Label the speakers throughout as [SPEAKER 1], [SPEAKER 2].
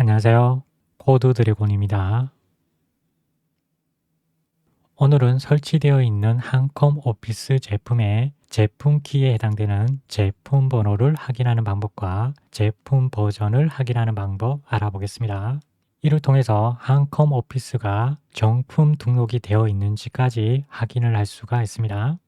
[SPEAKER 1] 안녕하세요. 코드 드래곤입니다. 오늘은 설치되어 있는 한컴 오피스 제품의 제품 키에 해당되는 제품 번호를 확인하는 방법과 제품 버전을 확인하는 방법 알아보겠습니다. 이를 통해서 한컴 오피스가 정품 등록이 되어 있는지까지 확인을 할 수가 있습니다.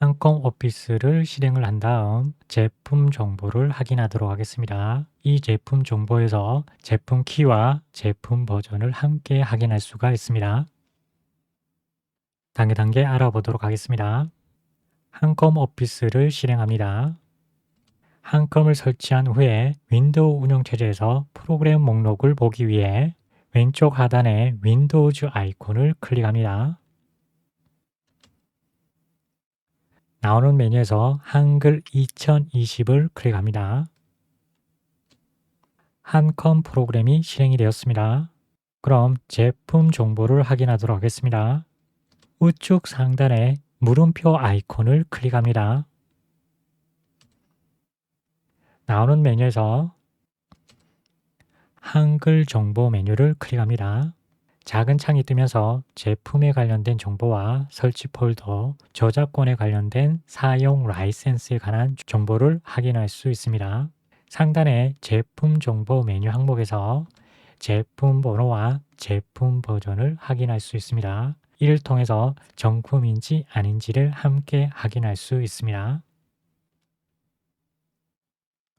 [SPEAKER 1] 한컴 오피스를 실행을 한 다음 제품 정보를 확인하도록 하겠습니다. 이 제품 정보에서 제품 키와 제품 버전을 함께 확인할 수가 있습니다. 단계 단계 알아보도록 하겠습니다. 한컴 오피스를 실행합니다. 한컴을 설치한 후에 윈도우 운영체제에서 프로그램 목록을 보기 위해 왼쪽 하단에 윈도우즈 아이콘을 클릭합니다. 나오는 메뉴에서 한글 2020을 클릭합니다. 한컴 프로그램이 실행이 되었습니다. 그럼 제품 정보를 확인하도록 하겠습니다. 우측 상단에 물음표 아이콘을 클릭합니다. 나오는 메뉴에서 한글 정보 메뉴를 클릭합니다. 작은 창이 뜨면서 제품에 관련된 정보와 설치 폴더, 저작권에 관련된 사용 라이센스에 관한 정보를 확인할 수 있습니다. 상단의 제품 정보 메뉴 항목에서 제품 번호와 제품 버전을 확인할 수 있습니다. 이를 통해서 정품인지 아닌지를 함께 확인할 수 있습니다.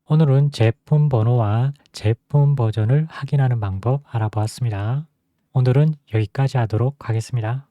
[SPEAKER 1] 오늘은 제품 번호와 제품 버전을 확인하는 방법 알아보았습니다. 오늘은 여기까지 하도록 하겠습니다.